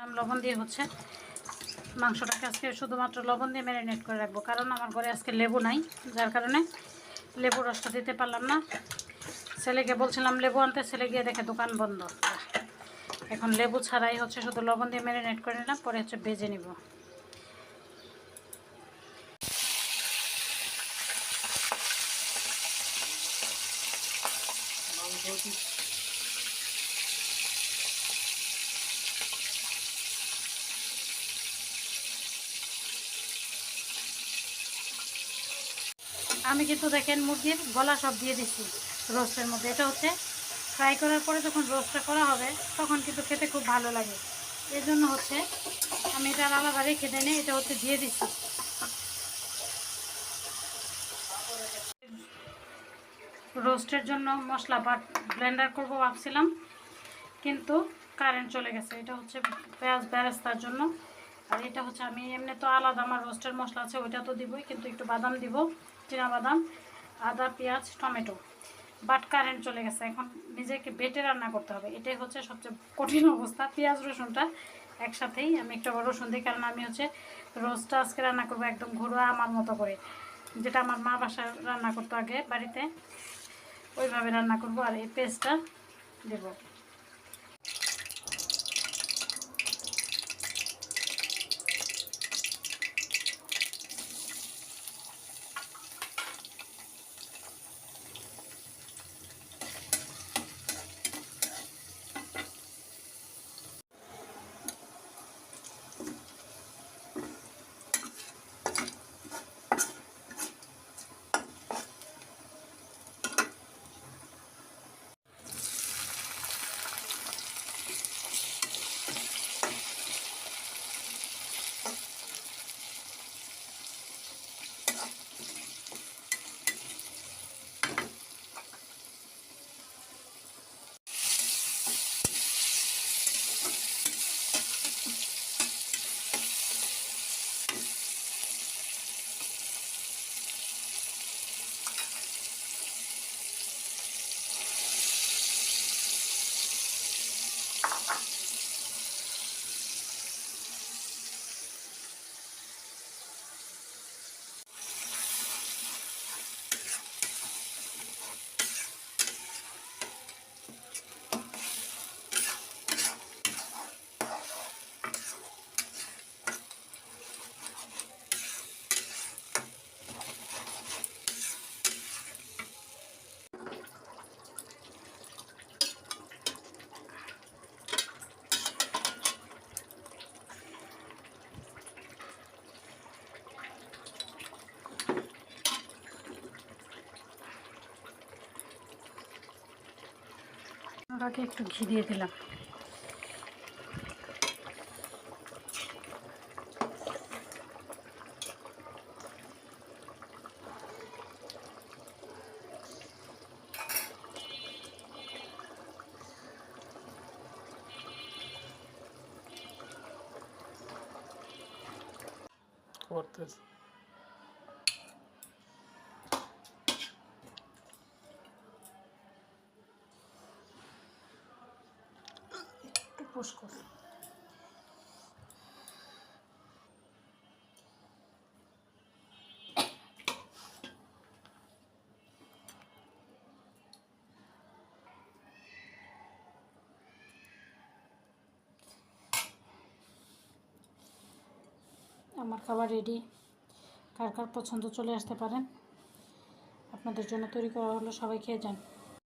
লবণ দিয়ে হচ্ছে মাংসটাকে আজকে শুধুমাত্র লবণ দিয়ে ম্যারিনেট করে রাখব। কারণ আমার ঘরে আজকে লেবু নাই, যার কারণে লেবু রসটা দিতে পারলাম না। ছেলেকে বলছিলাম, লেবু আনতে। ছেলে গিয়ে দেখে দোকান বন্ধ। এখন লেবু ছাড়াই হচ্ছে শুধু লবণ দিয়ে ম্যারিনেট করে নিলাম, পরে হচ্ছে ভেজে নিব। আমি কিন্তু দেখেন মুরগির গলা সব দিয়ে দিচ্ছি রোস্টের মধ্যে। এটা হচ্ছে ফ্রাই করার পরে যখন রোস্টটা করা হবে, তখন কিন্তু খেতে খুব ভালো লাগে। এর জন্য হচ্ছে আমি এটা আলাদা রেখে দেনে, এটা হচ্ছে দিয়ে দিচ্ছি রোস্টের জন্য মশলা বাট ব্লেন্ডার করব ভাবছিলাম, কিন্তু কারেন্ট চলে গেছে। এটা হচ্ছে পেঁয়াজ বেরেস্তার জন্য। আর এটা হচ্ছে আমি এমনি তো আলাদা আমার রোস্টের মশলা আছে, ওইটা তো দিবই, কিন্তু একটু বাদাম দিব। বাদাম, আদা, পেঁয়াজ, টমেটো। বাট কারেন্ট চলে গেছে। এখন নিজেকে বেটে রান্না করতে হবে। এটাই হচ্ছে সবচেয়ে কঠিন অবস্থা। পেঁয়াজ, রসুনটা একসাথেই। আমি একটু রসুন দিই, কারণ আমি হচ্ছে রোস্টটা আজকে রান্না করব একদম ঘরোয়া আমার মতো করে। যেটা আমার মা বাসা রান্না করতো আগে বাড়িতে, ওইভাবে রান্না করব আর এই পেস্টটা দেবো। ওটাকে একটু ঘি দিয়ে দিলাম। করতেছে। একটু পুশ কর আমার খাবার রেডি কার কার পছন্দ চলে আসতে পারেন আপনাদের জন্য তৈরি করা হলো সবাই খেয়ে যান